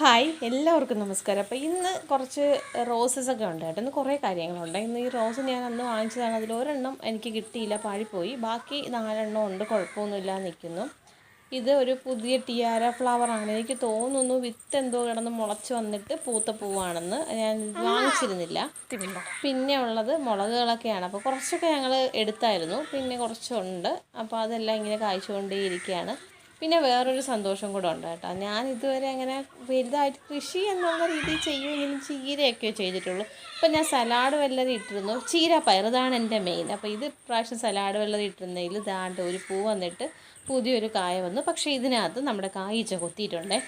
Hi എല്ലാവർക്കും നമസ്കാരം. അപ്പോൾ ഇന്ന് കുറച്ച് റോസസ് ഒക്കെ ഉണ്ട് കേട്ടോ. ഇന്ന് കുറേ കാര്യങ്ങളുണ്ട്. ഇന്ന് ഈ റോസ് ഞാൻ അന്ന് വാങ്ങിച്ചതാണ്. അതിൽ ഒരെണ്ണം എനിക്ക് കിട്ടിയില്ല പാഴിപ്പോയി. ബാക്കി നാലെണ്ണം ഉണ്ട്. കുഴപ്പമൊന്നുമില്ല നിൽക്കുന്നു ഇത് ഒരു പുതിയ ടിയാര ഫ്ലവറാണ് എനിക്ക് തോന്നുന്നു വിത്ത് എന്തോ കിടന്ന് മുളച്ച് വന്നിട്ട് പൂത്ത പൂവാണെന്ന് ഞാൻ വാങ്ങിച്ചിരുന്നില്ല. പിന്നെ ഉള്ളത് മുളകുകളൊക്കെയാണ്. അപ്പോൾ കുറച്ചൊക്കെ ഞങ്ങൾ എടുത്തായിരുന്നു. പിന്നെ കുറച്ചുണ്ട്. അപ്പോൾ അതെല്ലാം ഇങ്ങനെ കായ്ച്ചുകൊണ്ടേയിരിക്കുകയാണ്. പിന്നെ വേറൊരു സന്തോഷം കൂടെ ഉണ്ട് കേട്ടോ. ഞാൻ ഇതുവരെ അങ്ങനെ വലുതായിട്ട് കൃഷി എന്നുള്ള രീതിയിൽ ചെയ്യുമെങ്കിലും ചീരയൊക്കെ ചെയ്തിട്ടുള്ളൂ. ഇപ്പം ഞാൻ സലാഡ് വല്ലതും ഇട്ടിരുന്നു. ചീര പയർ ഇതാണ് എന്റെ മെയിൻ അപ്പോൾ ഇത് പ്രാവശ്യം സലാഡ് വല്ലതും ഇട്ടിരുന്നതിൽ ദാണ്ട് ഒരു പൂ വന്നിട്ട് പുതിയൊരു കായ വന്നു. പക്ഷേ ഇതിനകത്ത് നമ്മുടെ കായ്ച്ച കൊത്തിയിട്ടുണ്ടേ.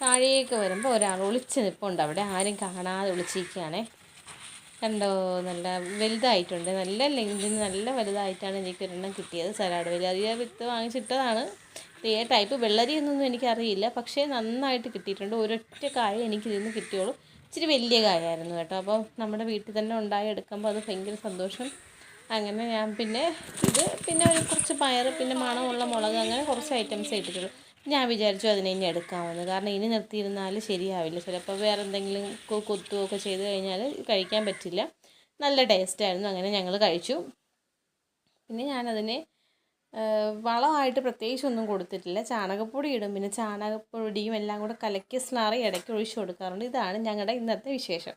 താഴേക്ക് വരുമ്പോൾ ഒരാൾ ഒളിച്ച് നിൽപ്പുണ്ട് അവിടെ ആരും കാണാതെ ഒളിച്ചിരിക്കുകയാണേ. കണ്ടോ? നല്ല വലുതായിട്ടുണ്ട്. നല്ല ലെങ്തിന് നല്ല വലുതായിട്ടാണ് എനിക്ക് ഒരെണ്ണം കിട്ടിയത്. സലാഡ് വലിയ അധികം വിത്ത് വാങ്ങിച്ചിട്ടതാണ്. ഏ ടൈപ്പ് വെള്ളരി എന്നൊന്നും എനിക്കറിയില്ല. പക്ഷേ നന്നായിട്ട് കിട്ടിയിട്ടുണ്ട്. ഒരൊറ്റ കായ എനിക്ക് ഇതിൽ നിന്ന് കിട്ടിയോളൂ ഇച്ചിരി വലിയ കായായിരുന്നു കേട്ടോ. അപ്പോൾ നമ്മുടെ വീട്ടിൽ തന്നെ ഉണ്ടായി എടുക്കുമ്പോൾ അത് ഭയങ്കര സന്തോഷം. അങ്ങനെ ഞാൻ പിന്നെ ഇത് പിന്നെ ഒരു കുറച്ച് പയർ പിന്നെ മണമുള്ള മുളക് അങ്ങനെ കുറച്ച് ഐറ്റംസ് ഇട്ടിട്ടുള്ളൂ. ഞാൻ വിചാരിച്ചു അതിനെ ഇനി എടുക്കാമെന്ന്. കാരണം ഇനി നിർത്തിയിരുന്നാൽ ശരിയാവില്ല. ചിലപ്പോൾ വേറെ എന്തെങ്കിലും കുത്തുകയൊക്കെ ചെയ്ത് കഴിഞ്ഞാൽ കഴിക്കാൻ പറ്റില്ല. നല്ല ടേസ്റ്റായിരുന്നു അങ്ങനെ ഞങ്ങൾ കഴിച്ചു. പിന്നെ ഞാനതിനെ വളമായിട്ട് പ്രത്യേകിച്ച് ഒന്നും കൊടുത്തിട്ടില്ല. ചാണകപ്പൊടി ഇടും. പിന്നെ ചാണകപ്പൊടിയും എല്ലാം കൂടെ കലക്കി സ്ലറി ഇടയ്ക്ക് ഒഴിച്ചു കൊടുക്കാറുണ്ട്. ഇതാണ് ഞങ്ങളുടെ ഇന്നത്തെ വിശേഷം.